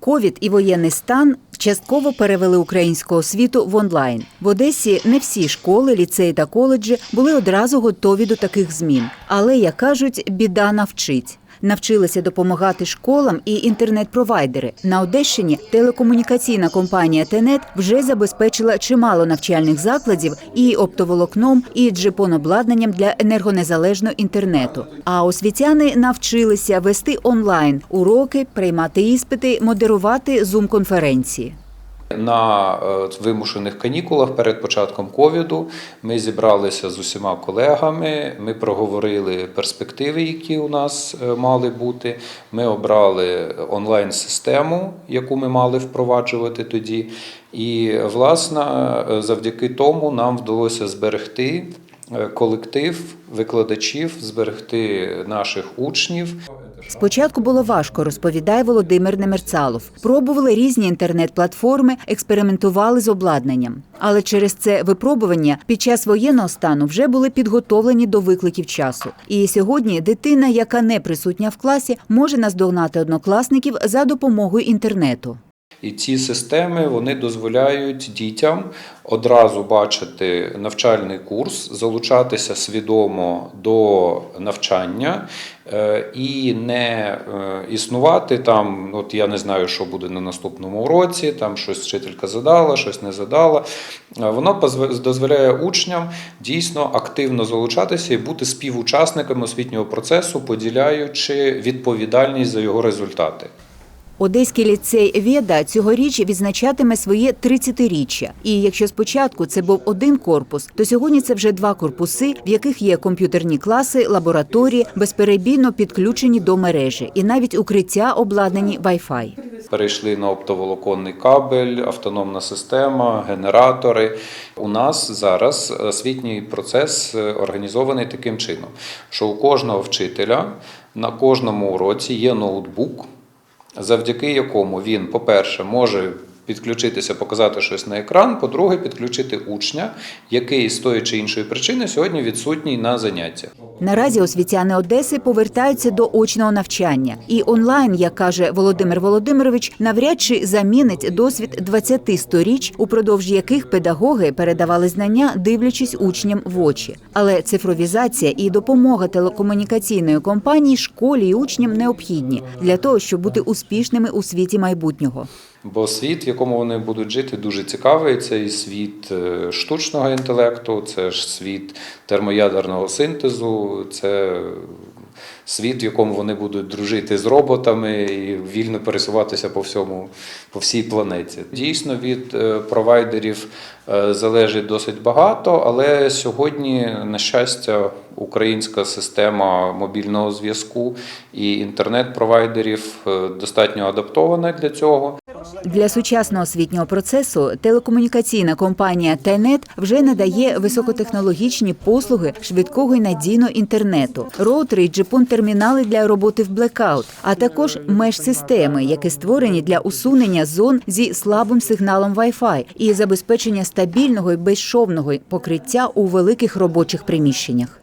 Ковід і воєнний стан частково перевели українську освіту в онлайн. В Одесі не всі школи, ліцеї та коледжі були одразу готові до таких змін. Але, як кажуть, біда навчить. Навчилися допомагати школам і інтернет-провайдери. На Одещині телекомунікаційна компанія Тенет вже забезпечила чимало навчальних закладів і оптоволокном, і джипон-обладнанням для енергонезалежного інтернету. А освітяни навчилися вести онлайн уроки, приймати іспити, модерувати зум-конференції. На е, вимушених канікулах перед початком ковіду ми зібралися з усіма колегами. Ми проговорили перспективи, які у нас е, мали бути. Ми обрали онлайн-систему, яку ми мали впроваджувати тоді. І, власне, завдяки тому нам вдалося зберегти е, колектив викладачів, зберегти наших учнів. Спочатку було важко, розповідає Володимир Немерцалов. Пробували різні інтернет-платформи, експериментували з обладнанням. Але через це випробування під час воєнного стану вже були підготовлені до викликів часу. І сьогодні дитина, яка не присутня в класі, може наздогнати однокласників за допомогою інтернету. І ці системи вони дозволяють дітям одразу бачити навчальний курс, залучатися свідомо до навчання е, і не е, існувати там. От я не знаю, що буде на наступному уроці, там щось вчителька задала, щось не задала. Е, Воно дозволяє учням дійсно активно залучатися і бути співучасниками освітнього процесу, поділяючи відповідальність за його результати. Одеський ліцей Веда цьогоріч відзначатиме своє 30-річчя. І якщо спочатку це був один корпус, то сьогодні це вже два корпуси, в яких є комп'ютерні класи, лабораторії, безперебійно підключені до мережі, і навіть укриття обладнані Wi-Fi. Перейшли на оптоволоконний кабель, автономна система, генератори. У нас зараз освітній процес е, організований таким чином, що у кожного вчителя на кожному уроці є ноутбук, завдяки якому він, по-перше, може підключитися, показати щось на екран, по-друге, підключити учня, який з тої чи іншої причини сьогодні відсутній на заняттях. Наразі освітяни Одеси повертаються до очного навчання. І онлайн, як каже Володимир Володимирович, навряд чи замінить досвід 20 сторіч, упродовж яких педагоги передавали знання, дивлячись учням в очі. Але цифровізація і допомога телекомунікаційної компанії школі і учням необхідні для того, щоб бути успішними у світі майбутнього. Бо світ, в якому вони будуть жити, дуже цікавий. Це і світ е, штучного інтелекту, це ж світ термоядерного синтезу, це світ, в якому вони будуть дружити з роботами і вільно пересуватися по всьому, по всій планеті. Дійсно, від е, провайдерів е, залежить досить багато, але сьогодні, на щастя, українська система мобільного зв'язку і інтернет-провайдерів е, достатньо адаптована для цього. Для сучасного освітнього процесу телекомунікаційна компанія Тенет вже надає високотехнологічні послуги швидкого і надійного інтернету, роутери і джипон-термінали для роботи в блекаут, а також меж-системи, які створені для усунення зон зі слабим сигналом Wi-Fi і забезпечення стабільного і безшовного покриття у великих робочих приміщеннях.